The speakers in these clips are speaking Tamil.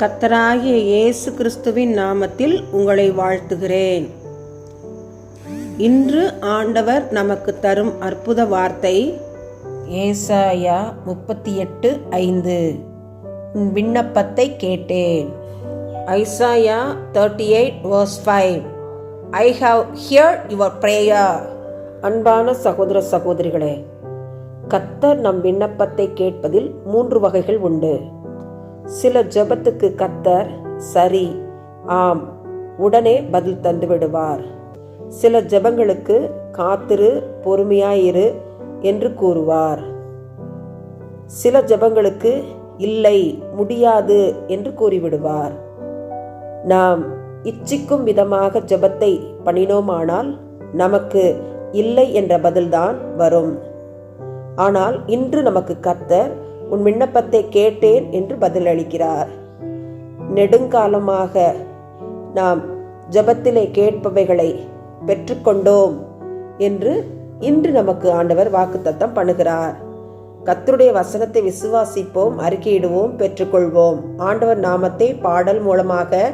கத்தராகிய இயேசு கிறிஸ்துவின் நாமத்தில் உங்களை வாழ்த்துகிறேன். இன்று ஆண்டவர் நமக்கு தரும் அற்புத வார்த்தை ஏசாயா முப்பத்தி எட்டு ஐந்து. உன் விண்ணப்பத்தை கேட்டேன். Isaiah thirty eight verse five I have hear your prayer அன்பான சகோதர சகோதரிகளே கத்தர் நம் விண்ணப்பத்தை கேட்பதில் மூன்று வகைகள் உண்டு. சில ஜெபத்துக்கு கத்தர் சரி ஆம் உடனே பதில் தந்து விடுவார். சில ஜெபங்களுக்கு காத்திரு பொறுமையாயிரு என்று கூறுவார். சில ஜெபங்களுக்கு இல்லை முடியாது என்று கூறிவிடுவார். நாம் இச்சிக்கும் விதமாக ஜெபத்தை பண்ணினோமானால் நமக்கு இல்லை என்ற பதில்தான் வரும். ஆனால் இன்று நமக்கு கத்தர் உன் விண்ணப்பத்தை கேட்டேன் என்று பதிலளிக்கிறார். நெடுங்காலமாக நாம் ஜபத்திலே கேட்பவைகளை பெற்றுக்கொண்டோம் என்று இன்று நமக்கு ஆண்டவர் வாக்குத்தத்தம் பண்ணுகிறார். கர்த்தருடைய வசனத்தை விசுவாசிப்போம் அறிக்கையிடுவோம் பெற்றுக்கொள்வோம். ஆண்டவர் நாமத்தை பாடல் மூலமாக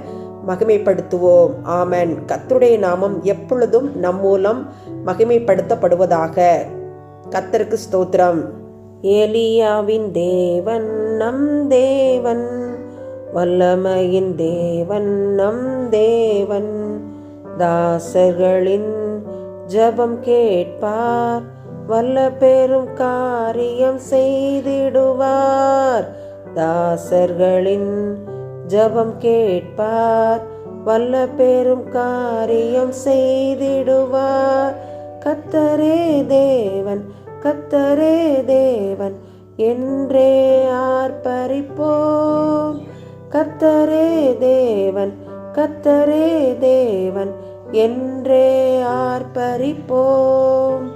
மகிமைப்படுத்துவோம். ஆமன். கத்தருடைய நாமம் எப்பொழுதும் நம் மூலம் மகிமைப்படுத்தப்படுவதாக. கத்தருக்கு ஸ்தோத்திரம். ஏலியாவின் தேவன் நம் தேவன். வல்லமையின் தேவன் நம் தேவன். தாசர்களின் ஜபம் கேட்பார் வல்ல பெரும் காரியம் செய்திடுவார். தாசர்களின் ஜபம் கேட்பார் வல்ல பெரும் காரியம் செய்திடுவார். கத்தரே தேவன் கத்தரே தேவன் என்றே ஆர்ப்பரிப்போம். கத்தரே தேவன் கத்தரே தேவன் என்றே ஆர்ப்பரிப்போம்.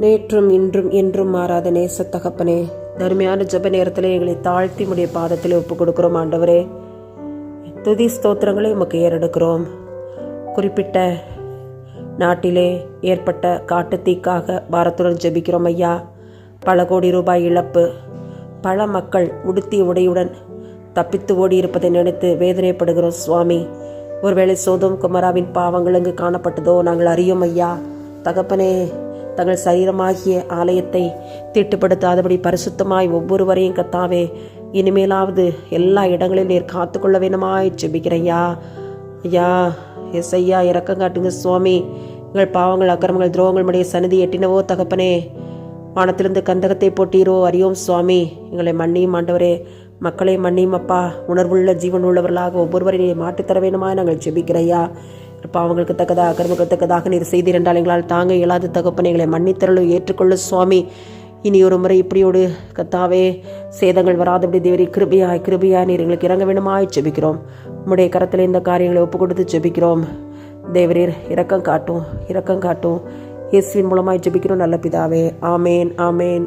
நேற்றும் இன்றும் என்றும் மாறாத நேச தகப்பனே தருமையான ஜெப நேரத்தில் எங்களை தாழ்த்தி முடிய பாதத்தில் ஒப்புக் கொடுக்குறோம் ஆண்டவரே. துதி ஸ்தோத்திரங்களை உமக்கு ஏறெடுக்கிறோம். குறிப்பிட்ட நாட்டிலே ஏற்பட்ட காட்டுத்தீக்காக பாரத்துடன் ஜெபிக்கிறோம் ஐயா. பல கோடி ரூபாய் இழப்பு. பல மக்கள் உடுத்திய உடையுடன் தப்பித்து ஓடி இருப்பதை நினைத்து வேதனைப்படுகிறோம் சுவாமி. ஒருவேளை சோதம் குமராவின் பாவங்கள் அங்கு காணப்பட்டதோ நாங்கள் அறியோம் ஐயா. தகப்பனே தங்கள் சரீரமாகிய ஆலயத்தை தீட்டுப்படுத்தாதபடி பரிசுத்தமாய் ஒவ்வொருவரையும் கத்தாவே இனிமேலாவது எல்லா இடங்களிலும் நீர் காத்துக்கொள்ள வேணுமாய் ஜெபிக்கிறையா ஐயா. எஸ் ஐயா இறக்கம் காட்டுங்க சுவாமி. எங்கள் பாவங்கள் அக்கிரமங்கள் துரோகங்கள் மடைய சன்னதி எட்டினவோ தகப்பனே. வானத்திலிருந்து கந்தகத்தை போட்டீரோ அறியோம் சுவாமி. எங்களை மன்னியும் ஆண்டவரே. மக்களை மன்னியும் அப்பா. உணர்வுள்ள ஜீவன் உள்ளவர்களாக ஒவ்வொருவரையும் நீர் மாற்றித் வேணுமா நாங்கள் ஜெபிக்கிறையா பாவங்களுக்கு தக்கதாக அக்கிரமங்களுக்கு தக்கதாக நீர் செய்தீர் என்றால் எங்களால் தாங்க இயலாத தகப்பனை. எங்களை மன்னித்தரலும் ஏற்றுக்கொள்ளும் சுவாமி. இனி ஒரு முறை இப்படியோடு கத்தாவே சேதங்கள் வராதபடி தேவரி கிருபியாய் கிருபியாய் நீர் எங்களுக்கு இறங்க வேணுமாய் ஜெபிக்கிறோம். உம்முடைய கரத்தில் இந்த காரியங்களை ஒப்பு கொடுத்து ஜெபிக்கிறோம். தேவரீர் இரக்கம் காட்டும் இரக்கம் காட்டும். இயேசுவின் மூலமாக ஜெபிக்கிறோம் நல்ல பிதாவே. ஆமேன் ஆமேன்.